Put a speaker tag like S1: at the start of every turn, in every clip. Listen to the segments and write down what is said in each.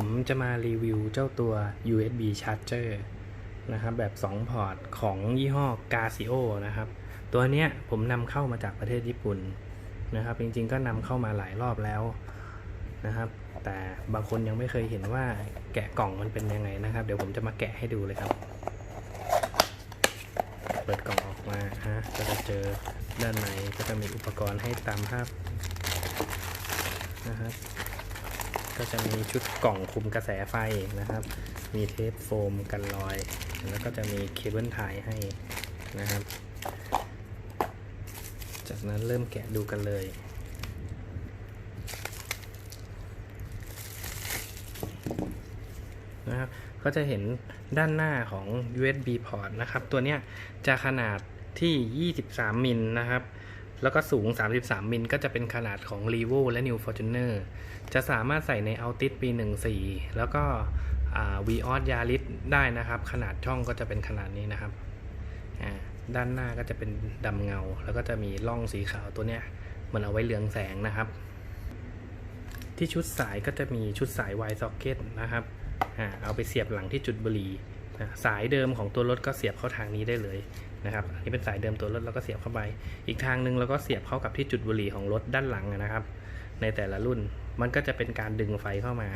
S1: ผมจะมารีวิวเจ้าตัว USB charger นะครับแบบ 2 พอร์ตของยี่ห้อ Casio นะครับ ตัวเนี้ยผมนำเข้ามาจากประเทศญี่ปุ่นนะครับ จริงๆก็นำเข้ามาหลายรอบแล้วนะครับ แต่บางคนยังไม่เคยเห็นว่าแกะกล่องมันเป็นยังไงนะครับ เดี๋ยวผมจะมาแกะให้ดูเลยครับ เปิดกล่องออกมาฮะก็จะเจอด้านในก็จะมีอุปกรณ์ให้ตามภาพนะครับ ก็จะมีชุดกล่องคุมกระแสไฟนะครับ มีเทปโฟมกันรอย แล้วก็จะมีเคเบิลไทยให้นะครับ จากนั้นเริ่มแกะดูกันเลยนะครับก็จะเห็นด้านหน้าของ USB port นะครับ ตัวเนี้ยจะขนาดที่ 23 มิลนะครับ แล้วก็สูง 33 มิลก็จะเป็นขนาดของ r e v o และ New Fortuner จะสามารถใส่ใน Altis ปี 14 แล้วก็อ่า Vios Yaris ได้นะครับ ขนาดช่องก็จะเป็นขนาดนี้นะครับอ่าด้านหน้าก็จะเป็นดำเงา แล้วก็จะมีร่องสีขาวตัวเนี้ย มันเอาไว้เรืองแสงนะครับ ที่ชุดสายก็จะมีชุดสาย wire socket นะครับอ่าเอาไปเสียบหลังที่จุดบุหรี่สายเดิมของตัวรถก็เสียบเข้าทางนี้ได้เลย นะครับอันนี้เป็นสายเดิมตัวรถแล้วก็เสียบเข้าไป อีกทางหนึ่งเราก็เสียบเข้ากับที่จุดบุหรี่ของรถด้านหลังนะครับ ในแต่ละรุ่นมันก็จะเป็นการดึงไฟเข้ามา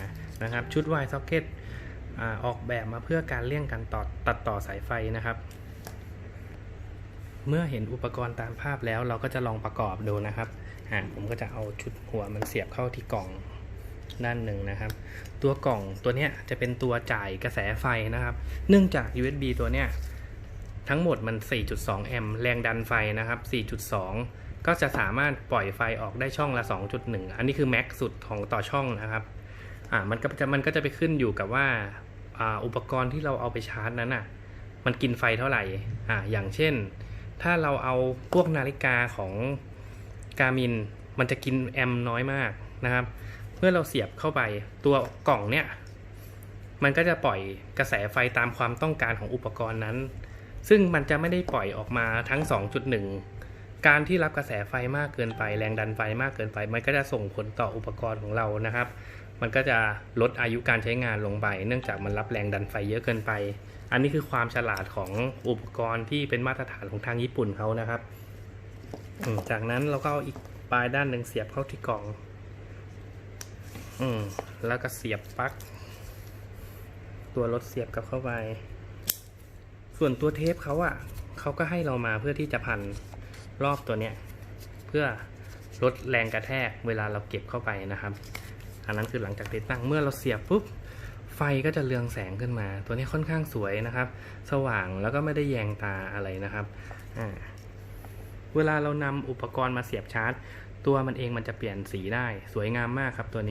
S1: นะครับ ชุด wire socket อ่าออกแบบมาเพื่อการเลี่ยงการต่อตัดต่อสายไฟนะครับ เมื่อเห็นอุปกรณ์ตามภาพแล้วเราก็จะลองประกอบดูนะครับผมก็จะเอาชุดหัวมันเสียบเข้าที่กล่องด้านหนึ่งนะครับ ตัวกล่องตัวเนี้ยจะเป็นตัวจ่ายกระแสไฟนะครับ เนื่องจาก USB ตัวเนี้ย ทั้งหมดมัน 4.2 แอมป์แรงดันไฟนะครับ 4.2 ก็จะสามารถปล่อยไฟออกได้ช่องละ 2.1 อันนี้คือแม็กสุดของต่อช่องนะครับอ่ามันก็จะมันก็จะไปขึ้นอยู่กับว่าอ่าอุปกรณ์ที่เราเอาไปชาร์จนั้นอะมันกินไฟเท่าไหร่อ่าอย่างเช่น ถ้าเราเอาพวกนาฬิกาของกามินมันจะกินแอมป์น้อยมากนะครับ เมื่อเราเสียบเข้าไปตัวกล่องเนี่ยมันก็จะปล่อยกระแสไฟตามความต้องการของอุปกรณ์นั้น ซึ่งมันจะไม่ได้ปล่อยออกมาทั้ง 2.1 การที่รับกระแสไฟมากเกินไป แรงดันไฟมากเกินไป มันก็จะส่งผลต่ออุปกรณ์ของเรานะครับ มันก็จะลดอายุการใช้งานลงไป เนื่องจากมันรับแรงดันไฟเยอะเกินไป อันนี้คือความฉลาดของอุปกรณ์ที่เป็นมาตรฐานของทางญี่ปุ่นเขานะครับ จากนั้นเราก็เอาอีกปลายด้านหนึ่งเสียบเข้าที่กล่อง อืมแล้วก็เสียบปลั๊กตัวรถเสียบกับเข้าไป ส่วนตัวเทปเขาอะเขาก็ให้เรามาเพื่อที่จะพันรอบตัวเนี้ยเพื่อลดแรงกระแทกเวลาเราเก็บเข้าไปนะครับ อันนั้นคือหลังจากติดตั้งเมื่อเราเสียบปุ๊บไฟก็จะเรืองแสงขึ้นมา ตัวนี้ค่อนข้างสวยนะครับ สว่างแล้วก็ไม่ได้แยงตาอะไรนะครับอ่าเวลาเรานำอุปกรณ์มาเสียบชาร์จ ตัวมันเองมันจะเปลี่ยนสีได้ สวยงามมากครับตัวนี้